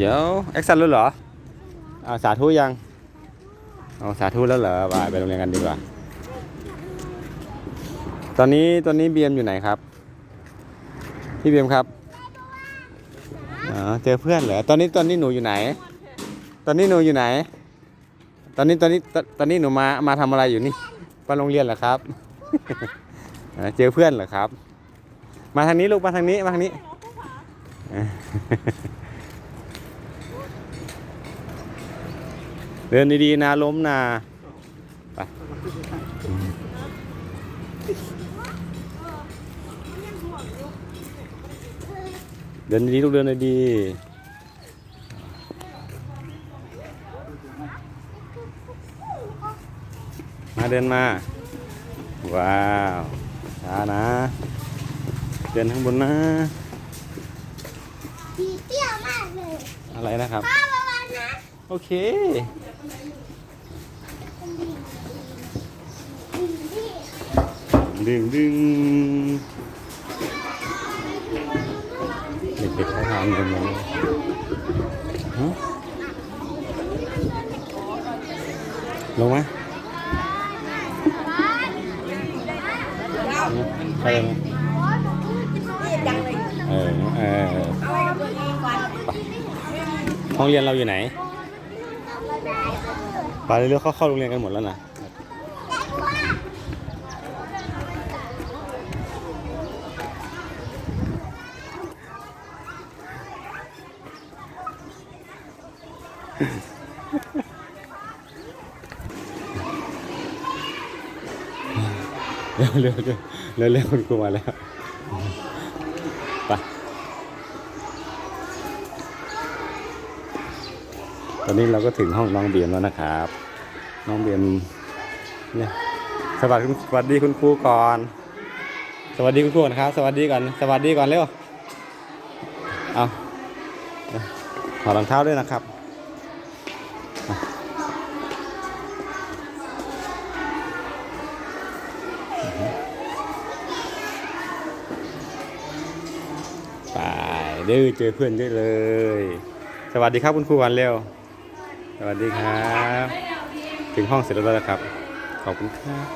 เดี๋ยวแอคชั่นแล้วเหรออาสาธุยังเอาสาธุแล้วเหรอไปไปโรงเรียนกันดีกว่า ตอนนี้ตอนนี้เบียมอยู่ไหนครับพี่เบียมครับอ๋อเจอเพื่อนเหรอตอนนี้ตอนนี้หนูอยู่ไหน ตอนนี้หนูอยู่ไหน ตอนนี้ตอนนี้ตอนนี้หนูมามาทำอะไรอยู่นี่ไปโรงเรียนเหรอครับเจอเพื่อนเหรอครับ มาทางนี้ลูกมาทางนี้มาทางนี้ เดินดีๆนะล้มนะไปเดินดีๆลูกเดินดีๆมาเดินมา ว้าวช้านะ เดินข้างบนนะผีเตี้ยมากเลย อะไรนะครับข้าวประมาณนะ โอเคผีที่ดึงดึงเด็กๆเขาทำกันหมดเลยฮะลงไหมใครลงไหมเออเออเออห้องเรียนเราอยู่ไหน ไปเรื่อยๆเข้าเข้าโรงเรียนกันหมดแล้วนะเร็วเร็วเร็วเร็วเร็วคุณครูมาแล้วไป ตอนนี้เราก็ถึงห้องน้องเบียมแล้วนะครับ น้องเบียมเนี่ยสวัสดีคุณสวัสดีคุณครูก่อน สวัสดีคุณครูก่อนครับ สวัสดีก่อน สวัสดีก่อนเร็ว เอาถอดรองเท้าด้วยนะครับไปดื้อเจอเพื่อนเยอะเลย สวัสดีครับคุณครูวันเร็ว สวัสดีครับ ถึงห้องเสร็จแล้วนะครับ ขอบคุณครับ